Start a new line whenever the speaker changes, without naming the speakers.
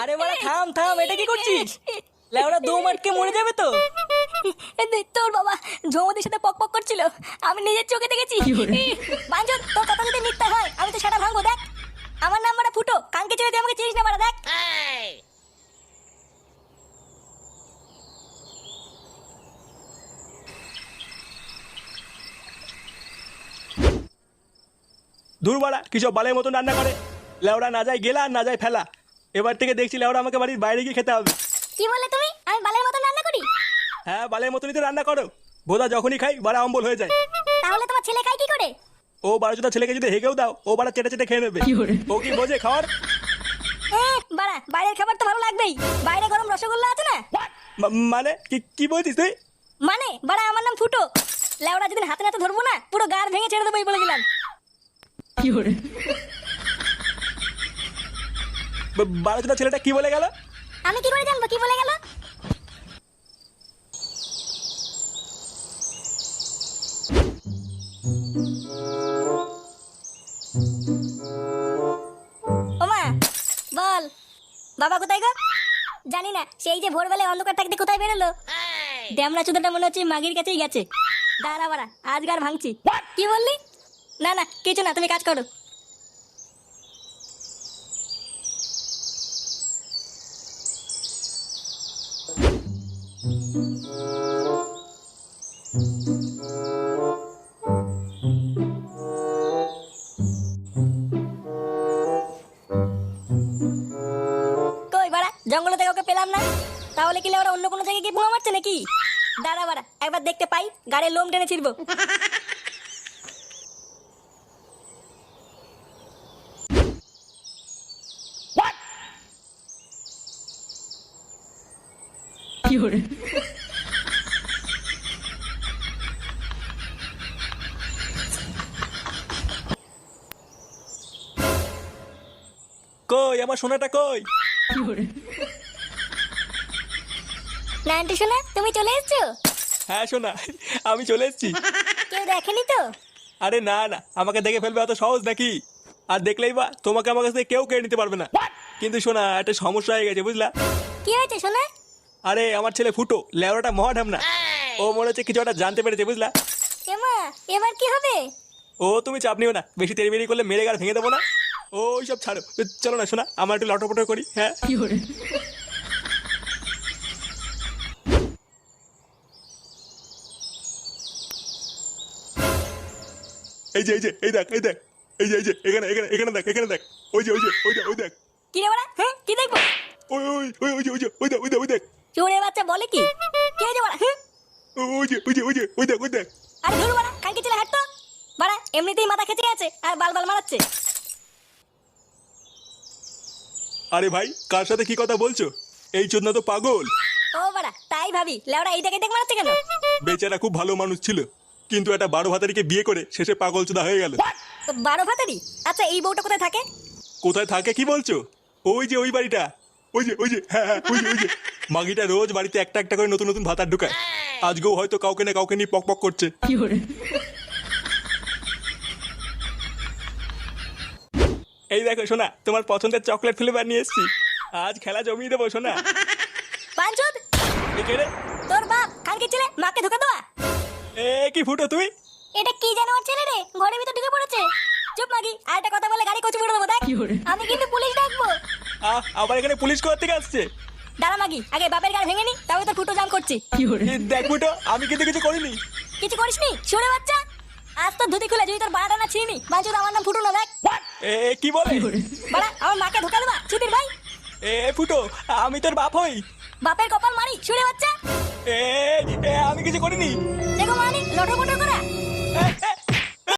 আরে বাড়া থাম থাম এটা কি করছিস? লেওরা দম আটকে মরে যাবে তো।
তোর বাবা সাথে পক পক করছিল। আমি নিজের চোখে দেখেছি। বাঞ্জন তোর কথা যদি মিথ্যা হয়। আমি তো সেটা ভাঙবো দেখ। আমার নাম মারা ফুটো। কানকে তুই আমাকে চিনিস না মারা দেখ।
দূর বাড়া কিছু বালের মতন রান্না করে? লেওড়া না যায় গেলা না যায় ফেলা। এবার থেকে দেখছি লেওড়া আমাকে বাড়ির বাইরে গিয়ে খেতে হবে।
কি বললে তুমি? আমি বালের মতন রান্না করি?
হ্যাঁ বালের মতনই তো রান্না করো। বোধা যখনই খাই বাড়া অম্বল হয়ে যায়।
তাহলে তোমার ছেলে খাই কি করে?
ও বারোচোটা ছেলেকে যদি হেগেও দাও ও বাড়া চেটে চেটে খেয়ে নেবে। ও কি বোঝে খাওয়ার?
এ, বাড়া বাইরের খাবার তো ভালো লাগবেই। বাইরে গরম রসগোল্লা আছে না?
মানে? কি কি বলছিস তুই?
মানে? বাড়া আমার নাম ফুটো। লেওড়া যেদিন হাতে নাতে ধরবো না পুরো গার ভেঙে ছেড়ে দেবো এই বলে দিলাম।
বারোচোটা ছেলেটা কি বলে গেল?
আমি কি করে জানব? কি বলে গেল? ওমা বল। বাবা কোথায় গো? জানি না সেই যে ভোরবেলায় অন্ধকার থাকতে কোথায় বেরোলো? ড্যামরা চুদাটা মনে হচ্ছে মাগির কাছেই গেছে। দাঁড়া বাড়া আজ গার ভাঙছি কি বললি? না না কিছু না তুমি কাজ করো। কই বাড়া জঙ্গলে থেকে ওকে পেলাম না। তাহলে কি ওরা অন্য কোনো জায়গায় গিয়ে বোমা মারছে নাকি? দাঁড়া বাড়া একবার দেখতে পাই। গাড়ির লোম টেনে ছিড়বো।
কই? আমার সোনাটা কই?
নাইনটি শোনা তুমি চলে এসছো?
হ্যাঁ সোনা আমি চলে এসেছি।
কেউ দেখেনি তো?
আরে না না আমাকে দেখে ফেলবে অত সহজ নাকি? আর দেখলেই বা তোমাকে আমার কাছ থেকে কেউ কেড়ে নিতে পারবে না। কিন্তু শোনা একটা সমস্যা হয়ে গেছে বুঝলা?
কি হয়েছে শোনা
আরে আমার ছেলে ফুটো লেওড়াটা মহাঢাম না ও মনে হচ্ছে কিছু একটা জানতে পেরেছে বুঝলা?
এমা এবার কি হবে?
ও তুমি চাপ নিও না বেশি তেড়ি করলে মেরে গাড় ভেঙে দেবো না। ও সব ছাড়ো। চলো না শোনা আমার একটু লটপটো করি হ্যাঁ? কি করে? এই যে এই যে এই দেখ এই দেখ। এই যে এই যে এখানে এখানে এখানে দেখ এখানে দেখ। ওই যে ওই যে ওই দেখ ওই দেখ।
কি রে বাড়া হ্যাঁ কি দেখব?
ওই ওই ওই ওই যে ওই যে ওই দেখ ওই দেখ ওই দেখ।
চোরে বাচ্চা বলে কি? কে যে বাড়া হ্যাঁ?
ওই যে ওই যে ওই যে ওই দেখ ওই দেখ।
আরে ধরু বাড়া কালকে চলে হাঁটতো। বাড়া এমনিতেই মাথা খেচে আছে আর বাল বাল মারাচ্ছে।
আরে ভাই কার সাথে কি কথা বলছো? এই চোদনা তো পাগল।
ও বাড়া তাই ভাবি। লেওড়া এইটাকে দেখ মারাচ্ছে কেন?
বেচারা খুব ভালো মানুষ ছিল। কিন্তু একটা বারো ভাতারিকে বিয়ে করে শেষে পাগল চোদা হয়ে গেল।
বারো ভাতারি? আচ্ছা এই বউটা কোথায় থাকে?
কোথায় থাকে কি বলছো? ওই যে ওই বাড়িটা। ওই যে ওই যে হ্যাঁ হ্যাঁ ওই যে ওই যে। মাগিটা রোজ বাড়িতে একটা একটা করে নতুন নতুন ভাতার ঢুকায়। আজকেও হয়তো কাউকে না কাউকে নিয়ে পক পক করছে। এই দেখো শোনা তোমার পছন্দের চকলেট ফ্লেভার নিয়ে এসেছি। আজ খেলা জমিয়ে দেবো
পাঁচুদ
একে রে?
তোর বাপ কালকে ছেলে মাকে ধোকা দেওয়া।
এ কি ফুটো তুই?
এটা কি ওর ছেলে রে? ঘরের ভিতর ঢুকে পড়েছে। চুপ মাগি। আর একটা কথা বলে গাড়ি কচু করে দেবো দেখ। আমি কিন্তু পুলিশ ডাকবো।
আহ আবার এখানে পুলিশ কোথা থেকে আসছে?
দাঁড়া মাগি। আগে বাপের গাড়ি ভেঙে নি তবে তো ফুটো জাম করছি।
দেখ ফুটো আমি কিন্তু কিছু করিনি।
কিছু করিসনি? শুনে বাচ্চা। আজ তো ধুতি খুলে যদি তোর বাড়াটা না ছিনি বাঞ্চুদ আমার নাম ফুটো না দেখ
এ কি বলে?
বাড়া আমার মাকে ধোকা না ছুটির ভাই।
এ ফুটো আমি তোর বাপ হই।
বাপের কপাল মারি শুনে বাচ্চা।
এ আমি কিছু করিনি।
দেখো মানি লটো পটর করা।